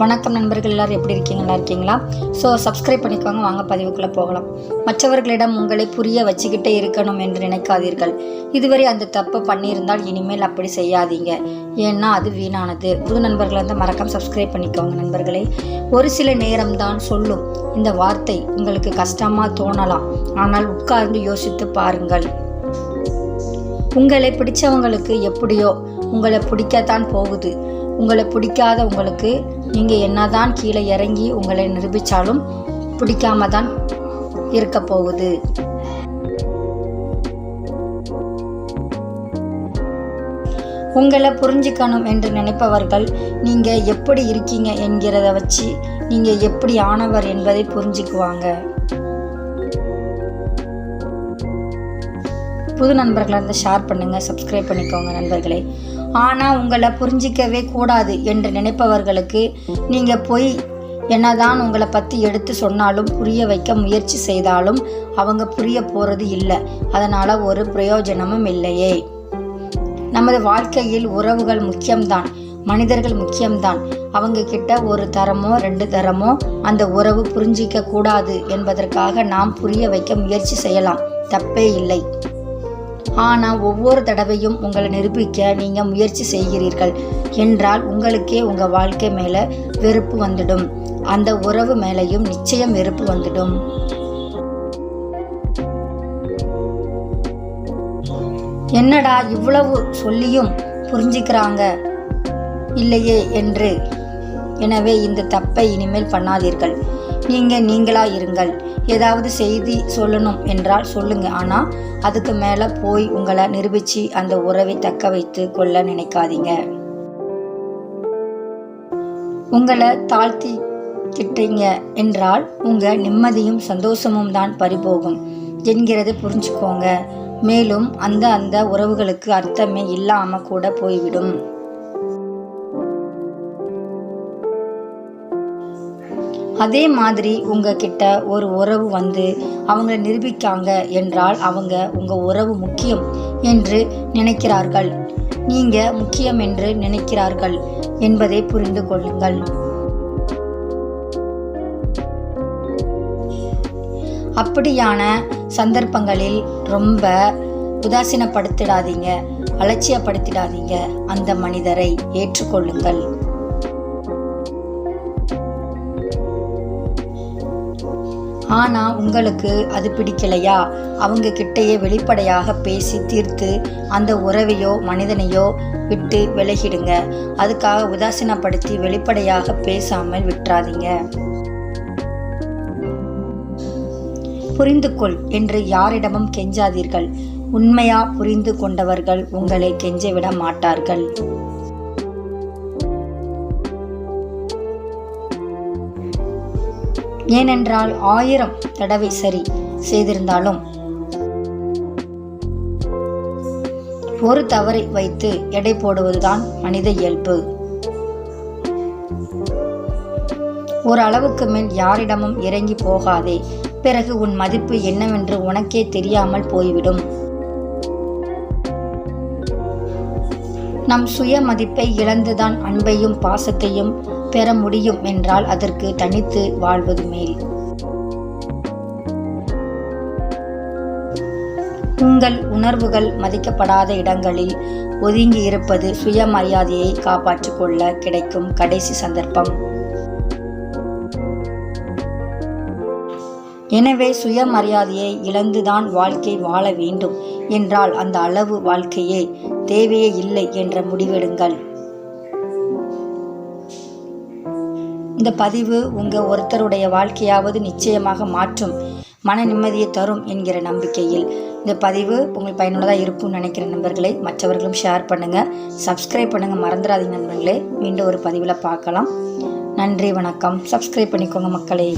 வணக்கம் நண்பர்கள் எல்லாரும் எப்படி இருக்கீங்க? நல்லா இருக்கீங்களா? ஸோ சப்ஸ்கிரைப் பண்ணிக்கோங்க. வாங்க பதிவுக்குள்ளே போகலாம். மற்றவர்களிடம் உங்களை புரிய வச்சுக்கிட்டே இருக்கணும் என்று நினைக்காதீர்கள். இதுவரை அந்த தப்பு பண்ணியிருந்தால் இனிமேல் அப்படி செய்யாதீங்க. ஏன்னா அது வீணானது. புது நண்பர்கள் வந்து மறக்காம சப்ஸ்கிரைப் பண்ணிக்கோங்க நண்பர்களே. ஒரு சில நேரம்தான் சொல்லும். இந்த வார்த்தை உங்களுக்கு கஷ்டமாக தோணலாம். ஆனால் உட்கார்ந்து யோசித்து பாருங்கள். உங்களை பிடிச்சவங்களுக்கு எப்படியோ உங்களை பிடிக்கத்தான் போகுது. உங்களை பிடிக்காத உங்களுக்கு நீங்கள் என்னதான் கீழே இறங்கி உங்களை நிரூபித்தாலும் பிடிக்காம தான் இருக்க போகுது. உங்களை புரிஞ்சுக்கணும் என்று நினைப்பவர்கள் நீங்கள் எப்படி இருக்கீங்க என்கிறத வச்சு நீங்கள் எப்படி ஆனவர் என்பதை புரிஞ்சுக்குவாங்க. புது நண்பர்களாக இருந்தால் ஷேர் பண்ணுங்கள் சப்ஸ்கிரைப் பண்ணிக்கோங்க நண்பர்களே. ஆனால் உங்களை புரிஞ்சிக்கவே கூடாது என்று நினைப்பவர்களுக்கு நீங்கள் போய் என்னதான் உங்களை பற்றி எடுத்து சொன்னாலும் புரிய வைக்க முயற்சி செய்தாலும் அவங்க புரிய போகிறது இல்லை. அதனால் ஒரு பிரயோஜனமும் இல்லையே. நமது வாழ்க்கையில் உறவுகள் முக்கியம்தான் மனிதர்கள் முக்கியம்தான். அவங்க கிட்ட ஒரு தரமோ ரெண்டு தரமோ அந்த உறவு புரிஞ்சிக்க கூடாது என்பதற்காக நாம் புரிய வைக்க முயற்சி செய்யலாம். தப்பே இல்லை. ஆனால் ஒவ்வொரு தடவையும் உங்களை நிரூபிக்க நீங்கள் முயற்சி செய்கிறீர்கள். என்றால் உங்களுக்கே உங்கள் வாழ்க்கை மேலே வெறுப்பு வந்துடும். அந்த உறவு மேலேயும் நிச்சயம் வெறுப்பு வந்துடும். என்னடா இவ்வளவு சொல்லியும் புரிஞ்சுக்கிறாங்க? இல்லையே என்று. எனவே இந்த தப்பை இனிமேல் பண்ணாதீர்கள். நீங்கள் நீங்களாக இருங்கள். ஏதாவது செய்தி சொல்லணும் என்றால் சொல்லுங்கள் ஆனால் அதுக்கு மேலே போய் உங்களை நிரூபித்து அந்த உறவை தக்க வைத்து கொள்ள நினைக்காதீங்க. உங்களை தாழ்த்தி கிட்டீங்க என்றால் உங்கள் நிம்மதியும் சந்தோஷமும் தான் பறிபோகும் என்கிறது புரிஞ்சுக்கோங்க. மேலும் அந்த அந்த உறவுகளுக்கு அர்த்தமே இல்லாமல் கூட போய்விடும். அதே மாதிரி உங்ககிட்ட ஒரு உறவு வந்து அவங்கள நிரூபிக்காங்க என்றால் அவங்க உங்கள் உறவு முக்கியம் என்று நினைக்கிறார்கள். நீங்கள் முக்கியம் என்று நினைக்கிறார்கள் என்பதை புரிந்து கொள்ளுங்கள். அப்படியான சந்தர்ப்பங்களில் ரொம்ப உதாசீனப்படுத்திடாதீங்க அலட்சியப்படுத்திடாதீங்க அந்த மனிதரை ஏற்றுக்கொள்ளுங்கள். ஆனால் உங்களுக்கு அது பிடிக்கலையா? அவங்க கிட்டேயே வெளிப்படையாக பேசி தீர்த்து அந்த உறவையோ மனிதனையோ விட்டு விலகிடுங்க. அதுக்காக உதாசீனப்படுத்தி வெளிப்படையாக பேசாமல் விட்டுறாதீங்க. புரிந்து கொள் என்று யாரிடமும் கெஞ்சாதீர்கள். உண்மையா புரிந்து கொண்டவர்கள் உங்களை கெஞ்ச விட மாட்டார்கள். ஏனென்றால் ஆயிரம் தடவை சரி செய்திருந்தாலும் ஒரு தவறை வைத்து எடை போடுவதுதான் மனித இயல்பு. ஒரு அளவுக்கு மேல் யாரிடமும் இறங்கி போகாதே. பிறகு உன் மதிப்பு என்னவென்று உனக்கே தெரியாமல் போய்விடும். நம் சுய மதிப்பை இழந்துதான் அன்பையும் பாசத்தையும் பெற முடியும் என்றால் அதற்கு தனித்து வாழ்வது மேல். உங்கள் உணர்வுகள் மதிக்கப்படாத இடங்களில் ஒதுங்கி இருப்பது சுயமரியாதையை காப்பாற்றிக் கொள்ள கிடைக்கும் கடைசி சந்தர்ப்பம். எனவே சுயமரியாதையை இழந்துதான் வாழ்க்கை வாழ வேண்டும் என்றால் அந்த அளவு வாழ்க்கையே தேவையே இல்லை என்ற முடிவெடுங்கள். இந்த பதிவு உங்கள் ஒருத்தருடைய வாழ்க்கையாவது நிச்சயமாக மாற்றும் மன நிம்மதியை தரும் என்கிற நம்பிக்கையில். இந்த பதிவு உங்களுக்கு பயனுள்ளதாக இருக்கும்னு நினைக்கிற நண்பர்களை மற்றவர்களும் ஷேர் பண்ணுங்கள் சப்ஸ்கிரைப் பண்ணுங்கள் மறந்துடாதீங்க நண்பர்களே. மீண்டும் ஒரு பதிவில் பார்க்கலாம். நன்றி வணக்கம். சப்ஸ்கிரைப் பண்ணிக்கோங்க மக்களே.